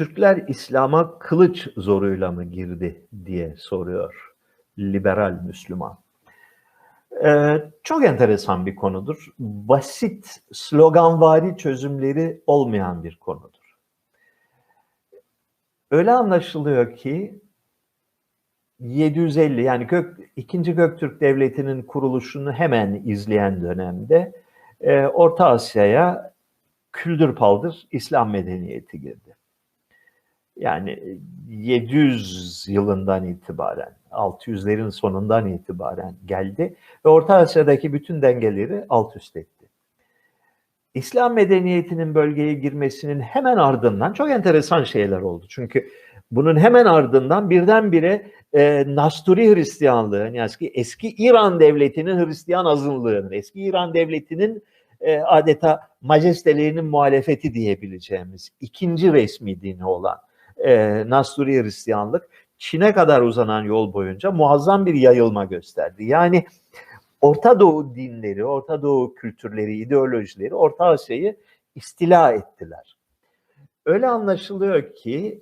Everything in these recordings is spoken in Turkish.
Türkler İslam'a kılıç zoruyla mı girdi diye soruyor liberal Müslüman. Ee, çok enteresan bir konudur. Basit, sloganvari çözümleri olmayan bir konudur. Öyle anlaşılıyor ki 750 yani Gök, 2. Göktürk Devleti'nin kuruluşunu hemen izleyen dönemde e, Orta Asya'ya küldür paldır İslam medeniyeti girdi. Yani 700 yılından itibaren, 600'lerin sonundan itibaren geldi ve Orta Asya'daki bütün dengeleri alt üst etti. İslam medeniyetinin bölgeye girmesinin hemen ardından çok enteresan şeyler oldu. Çünkü bunun hemen ardından birdenbire e, Nasturi Hristiyanlığı, yani eski, eski İran devletinin Hristiyan azınlığının, eski İran devletinin e, adeta majestelerinin muhalefeti diyebileceğimiz ikinci resmi dini olan e, Nasturi Hristiyanlık Çin'e kadar uzanan yol boyunca muazzam bir yayılma gösterdi. Yani Orta Doğu dinleri, Orta Doğu kültürleri, ideolojileri Orta Asya'yı istila ettiler. Öyle anlaşılıyor ki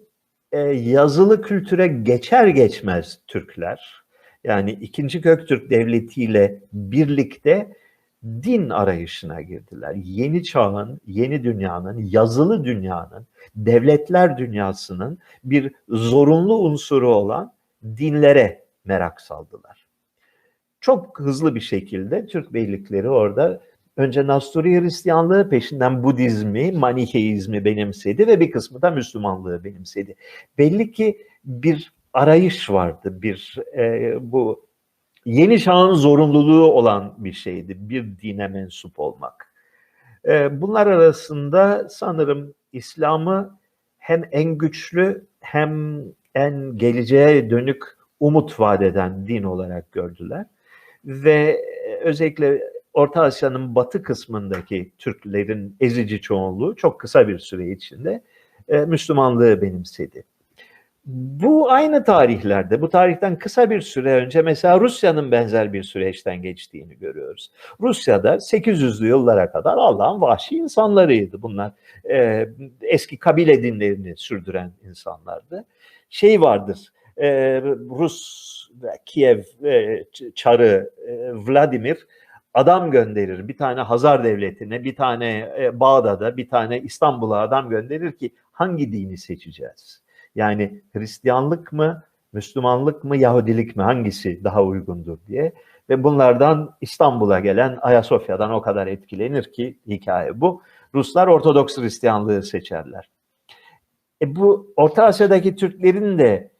e, yazılı kültüre geçer geçmez Türkler, yani ikinci Göktürk Devleti ile birlikte din arayışına girdiler. Yeni çağın, yeni dünyanın, yazılı dünyanın, devletler dünyasının bir zorunlu unsuru olan dinlere merak saldılar. Çok hızlı bir şekilde Türk beylikleri orada önce Nasturi Hristiyanlığı peşinden Budizmi, Manikeizmi benimsedi ve bir kısmı da Müslümanlığı benimsedi. Belli ki bir arayış vardı, bir e, bu yeni çağın zorunluluğu olan bir şeydi, bir dine mensup olmak. E, bunlar arasında sanırım İslam'ı hem en güçlü hem en geleceğe dönük umut vaat eden din olarak gördüler. Ve özellikle Orta Asya'nın batı kısmındaki Türklerin ezici çoğunluğu çok kısa bir süre içinde e, Müslümanlığı benimsedi. Bu aynı tarihlerde, bu tarihten kısa bir süre önce mesela Rusya'nın benzer bir süreçten geçtiğini görüyoruz. Rusya'da 800'lü yıllara kadar Allah'ın vahşi insanlarıydı bunlar. E, eski kabile dinlerini sürdüren insanlardı. Şey vardır, e, Rus, Kiev e, çarı e, Vladimir adam gönderir. Bir tane Hazar devletine, bir tane e, Bağdat'a, bir tane İstanbul'a adam gönderir ki hangi dini seçeceğiz? Yani Hristiyanlık mı, Müslümanlık mı, Yahudilik mi hangisi daha uygundur diye. Ve bunlardan İstanbul'a gelen Ayasofya'dan o kadar etkilenir ki hikaye bu. Ruslar Ortodoks Hristiyanlığı seçerler. E bu Orta Asya'daki Türklerin de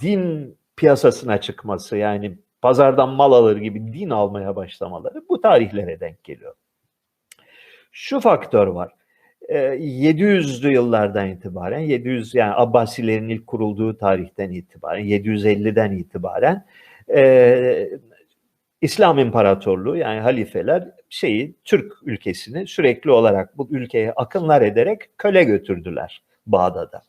din piyasasına çıkması yani pazardan mal alır gibi din almaya başlamaları bu tarihlere denk geliyor. Şu faktör var. 700'lü yıllardan itibaren 700 yani Abbasilerin ilk kurulduğu tarihten itibaren 750'den itibaren e, İslam İmparatorluğu yani halifeler şeyi Türk ülkesini sürekli olarak bu ülkeye akınlar ederek köle götürdüler Bağdat'a.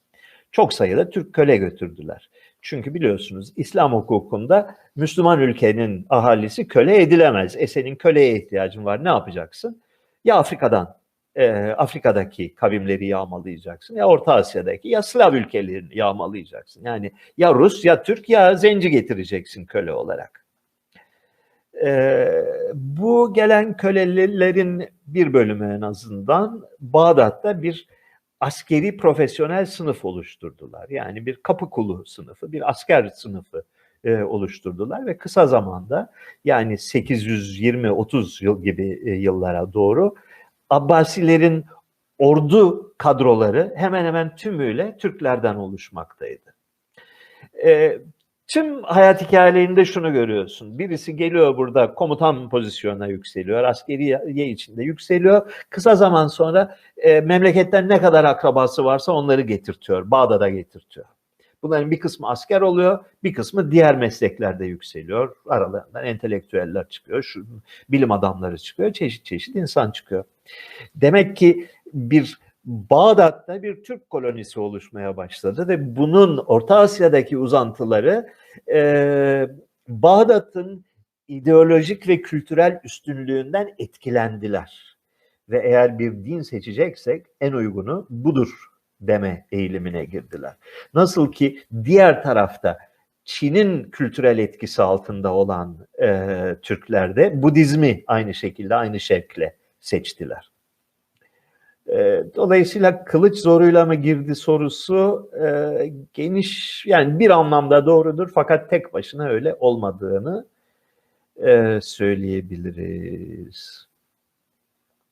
Çok sayıda Türk köle götürdüler. Çünkü biliyorsunuz İslam hukukunda Müslüman ülkenin ahalisi köle edilemez. E senin köleye ihtiyacın var ne yapacaksın? Ya Afrika'dan e, Afrika'daki kavimleri yağmalayacaksın ya Orta Asya'daki ya Slav ülkelerini yağmalayacaksın. Yani ya Rus ya Türk ya Zenci getireceksin köle olarak. E, bu gelen kölelerin bir bölümü en azından Bağdat'ta bir askeri profesyonel sınıf oluşturdular. Yani bir kapı kulu sınıfı, bir asker sınıfı e, oluşturdular ve kısa zamanda yani 820-30 yıl gibi e, yıllara doğru Abbasilerin ordu kadroları hemen hemen tümüyle Türklerden oluşmaktaydı. E, tüm hayat hikayelerinde şunu görüyorsun. Birisi geliyor burada komutan pozisyonuna yükseliyor, askeriye içinde yükseliyor. Kısa zaman sonra e, memleketten ne kadar akrabası varsa onları getirtiyor, Bağdat'a getirtiyor. Bunların bir kısmı asker oluyor, bir kısmı diğer mesleklerde yükseliyor. Aralarından entelektüeller çıkıyor, şu bilim adamları çıkıyor, çeşit çeşit insan çıkıyor. Demek ki bir Bağdat'ta bir Türk kolonisi oluşmaya başladı ve bunun Orta Asya'daki uzantıları e, Bağdat'ın ideolojik ve kültürel üstünlüğünden etkilendiler. Ve eğer bir din seçeceksek en uygunu budur deme eğilimine girdiler. Nasıl ki diğer tarafta Çin'in kültürel etkisi altında olan e, Türkler de Budizmi aynı şekilde aynı şevkle seçtiler. E, dolayısıyla kılıç zoruyla mı girdi sorusu e, geniş yani bir anlamda doğrudur fakat tek başına öyle olmadığını e, söyleyebiliriz.